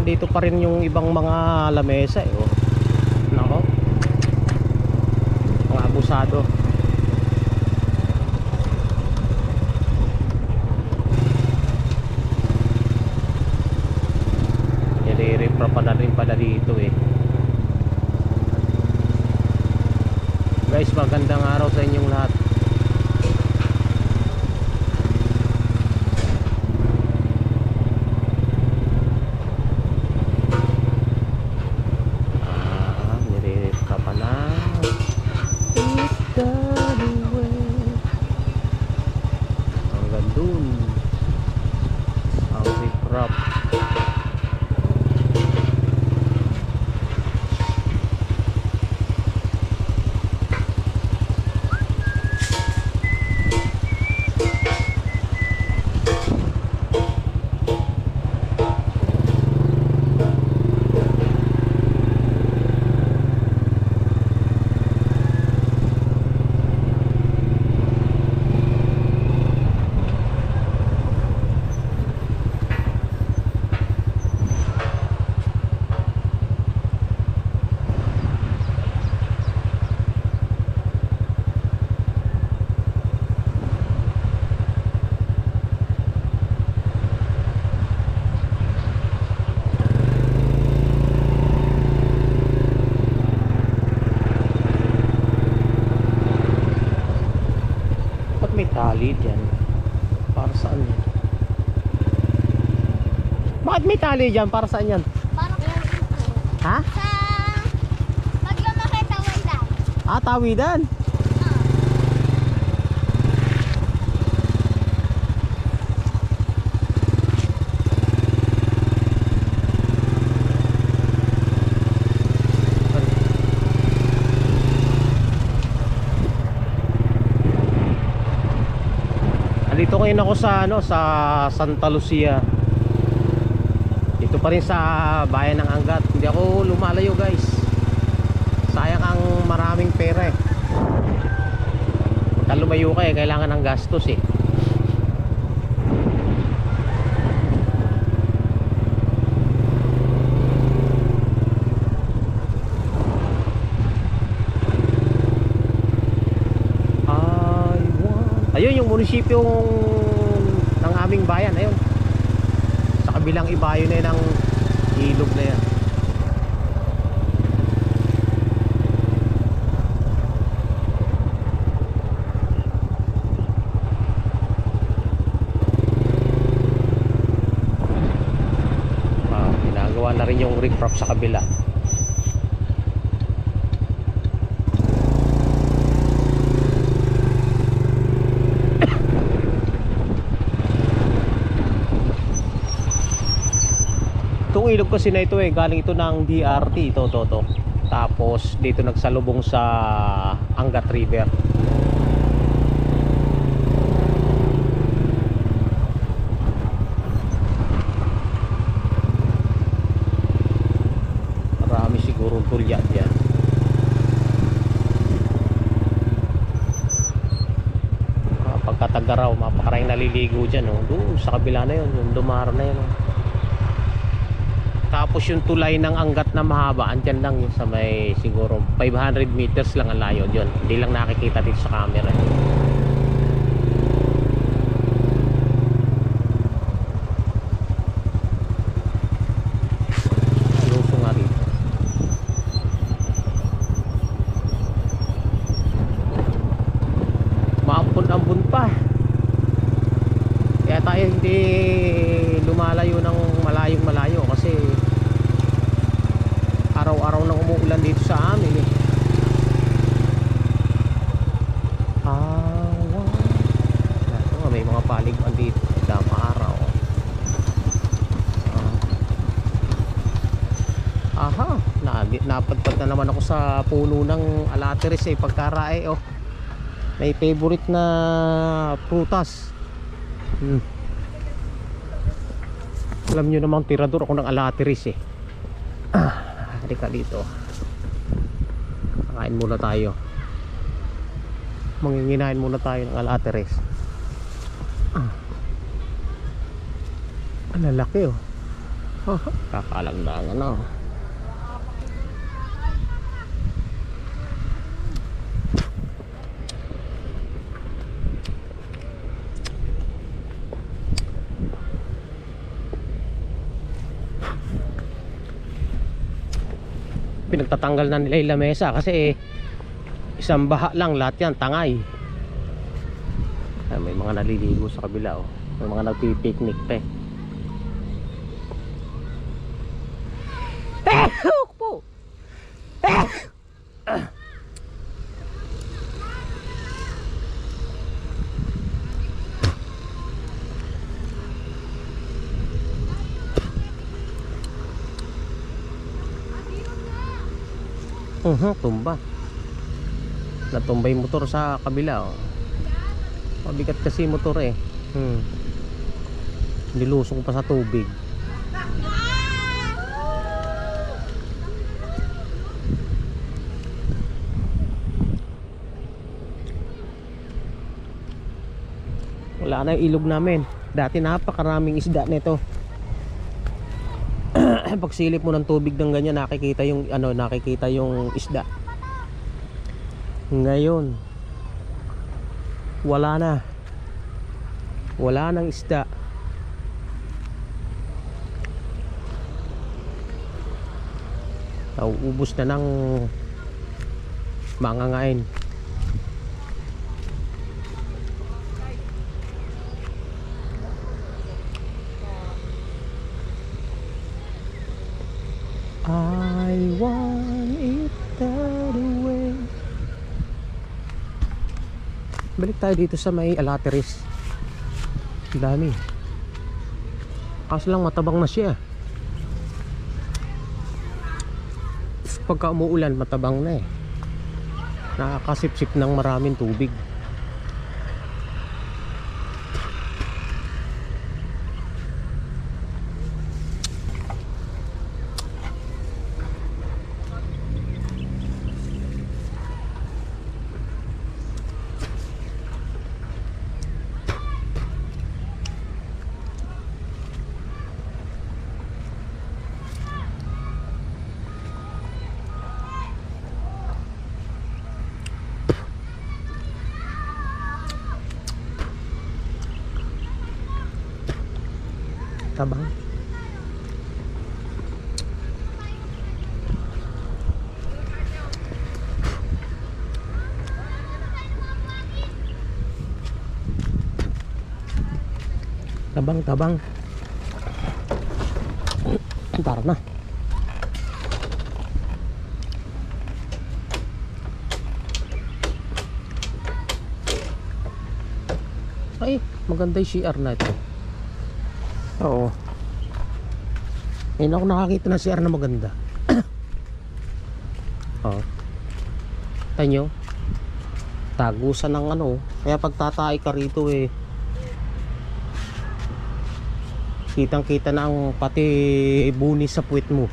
Dito pa rin yung ibang mga lamesa eh. Oh. Nako. Mga abusado. Nire-repra pa rin pala dito eh. Guys, magandang araw sa inyong lahat. Ah, nire-repra pa na. Hanggang dun. Ang rip-rap. Ba't may tali dyan? Para saan yan? Bakit may tali dyan? Para saan yan? Para Ha? sa pag lumaki tawid lang. Ah, tawidan. Andito ngayon ako sa ano sa Santa Lucia. Dito pa rin sa bayan ng Angat. Hindi ako lumalayo, guys. Sayang ang maraming pera eh. Pagka lumayo ka eh, kailangan ng gastos eh. Ayun yung munisipyo ng aming bayan, ayun. Sa kabilang ibayo na yun ng ilog na yan. Ah, ginagawa na rin yung riprap sa kabila. Itong ilog kasi na ito eh, galing ito ng DRT, ito, ito, ito. Tapos dito nagsalubong sa Angat River. Marami siguro tulya dyan. Ah, Pagkatagaraw, mapakaraming naliligo dyan. Oh. Doon, sa kabila na yun, yung dumar na yun. Oh. Tapos yung tulay ng anggat na mahaba, andyan lang yun sa may siguro 500 meters lang ang layo yun. Hindi lang nakikita dito sa camera. Luso nga rito. Maampun-ampun pa. Kaya tayo hindi lumalayo ng malayong malayo kasi araw-araw nang umuulan dito sa amin eh. Awa. Ito, may mga paliguan dito. Dama araw. Ah. Aha, nagi- napadpad na naman ako sa puno ng alateris eh, pagkarae oh. May favorite na prutas. Hmm. Alam nyo namang tirador ako ng alateris eh. Ah, halika dito. Kakain muna tayo. Manginginain muna tayo ng alateris. Ah. Ang lalaki oh. Kakalagdangan na. oh. Pinagtatanggal na nila yung lamesa kasi eh, isang baha lang lahat yan, tangay. Ay, may mga naliligo sa kabila oh. May mga nagpipiknik pa! Eh! Ah! Mhm, tumba. Natumba yung motor sa kabila oh. Mabigat kasi motor eh. Hmm. Nilusong pa sa tubig. Wala na yung ilog namin. Dati napakaraming isda nito. Pag silip mo ng tubig ng ganyan, nakikita yung ano, nakikita yung isda. Ngayon, wala na. Wala nang isda. Nauubos na ng mangangain. Tayo dito sa may alateris. Dami. Kaso lang matabang na siya. Pagka umuulan, matabang na eh. Nakakasipsip ng maraming tubig. Tabang. Tabang, tabang. Tara na. Ay, maganda yung CR na ito. Oo. Ngayon ako nakakita ng CR na maganda. Oo. Tanyo. Tagusan ng ano. Kaya pag tatay ka rito eh. Kitang kita na ang pati bunis sa puwit mo.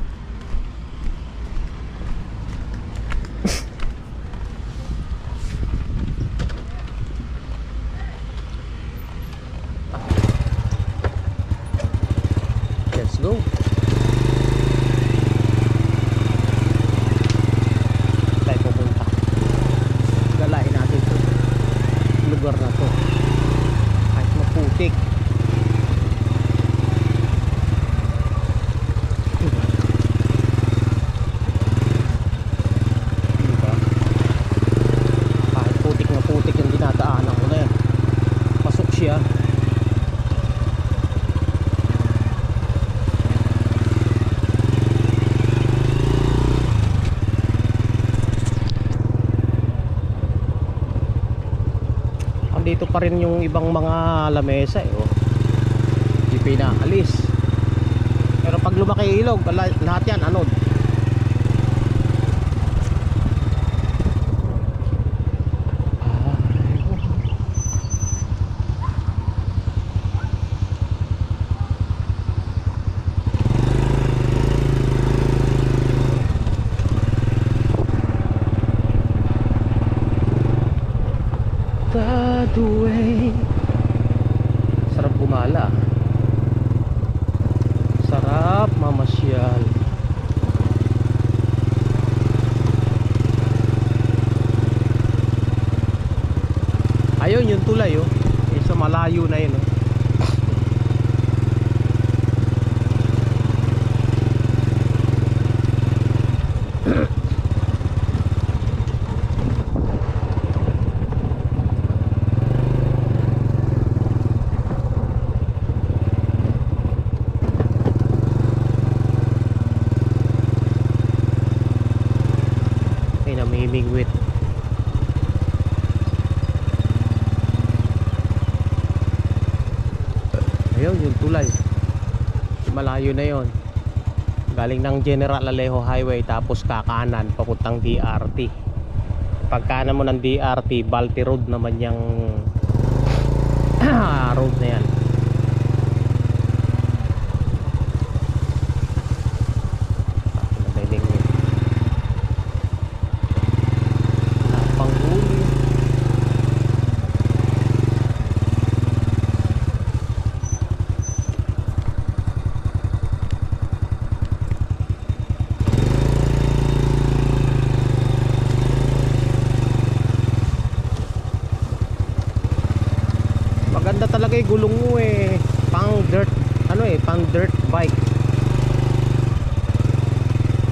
Let's go. Tayo pupunta. Galahin natin to. Lugar na to. Kahit maputik. Diba? Kahit putik na putik yung dinadaanan ko na yan. Pasok siya. Andito pa rin yung ibang mga lamesa eh, oh. Hindi pinaalis. Pero pag lumaki ilog, la- lahat yan anod. Yan. Ayun, yung tulay oh. Isa malayo na yun oh. Ay, namimingwit. Ayun, yung tulay. Malayo na yon. Galing ng General Alejo Highway tapos kakanan papuntang DRT. Pagkanan mo ng DRT, Balti Road naman yung road na yan. Namimingwit. Wala pang huli. Maganda talaga yung gulong mo eh. Pang dirt, ano eh, pang dirt bike.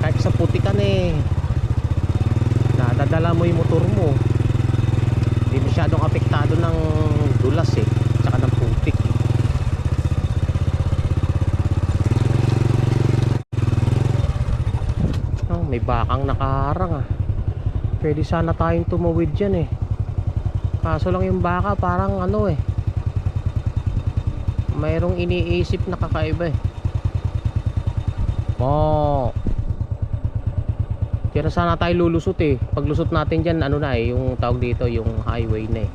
Kahit sa putikan eh. Nadadala mo yung motor mo. Hindi masyadong apektado ng dulas eh. Tsaka ng putik. Oh, may bakang nakaharang ah. Pwede sana tayong tumawid dyan eh. Kaso lang yung baka parang ano eh. Mayroong iniisip na kakaiba eh. Oh. Kaya sana tayo lulusot eh. Paglusot natin dyan, ano na eh, yung tawag dito, yung highway na eh.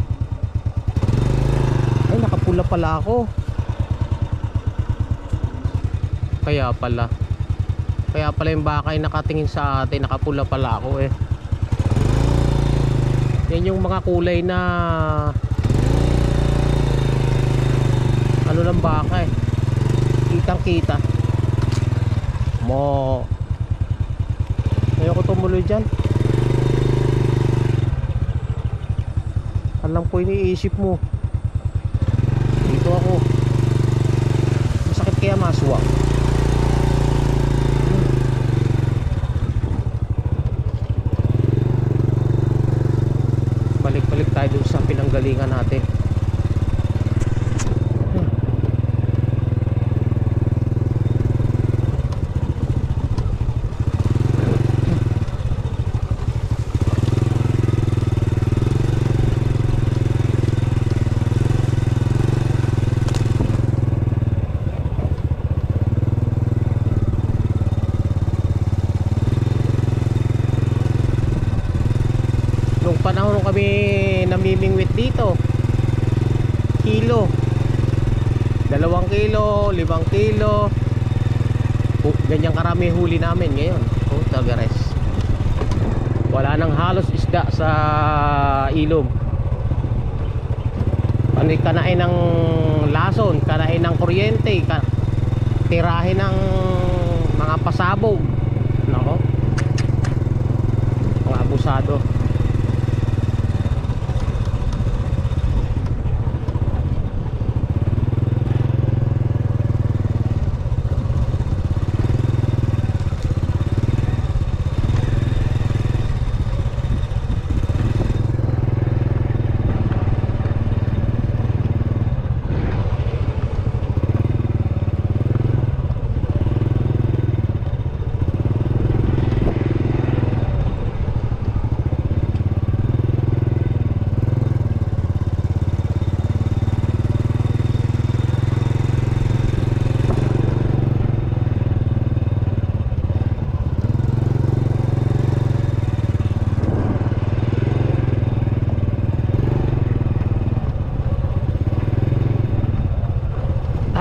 Ay, nakapula pala ako. Kaya pala. Kaya pala yung baka ay nakatingin sa atin, nakapula pala ako eh. Yan yung mga kulay na ano ng baka eh. Kitang kita. Mo. Tumuloy dyan. Alam ko iniisip mo. Dito ako. Masakit kaya maswak. Balik-balik tayo dun sa pinanggalingan natin. Namimingwit dito. Kilo. Dalawang kilo, limang kilo. Oh, Ganyang karami huli namin ngayon. Oh, tagares Wala nang halos isda sa ilog. Ano kanain ng lason Kanain ng kuryente ka, Tirahin ng mga pasabog. Nako. Mga abusado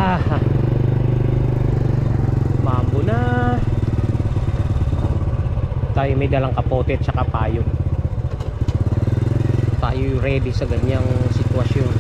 Ah. Mambo na. Tayo may dalang kapote at saka payong. Tayo ready sa ganyang sitwasyon.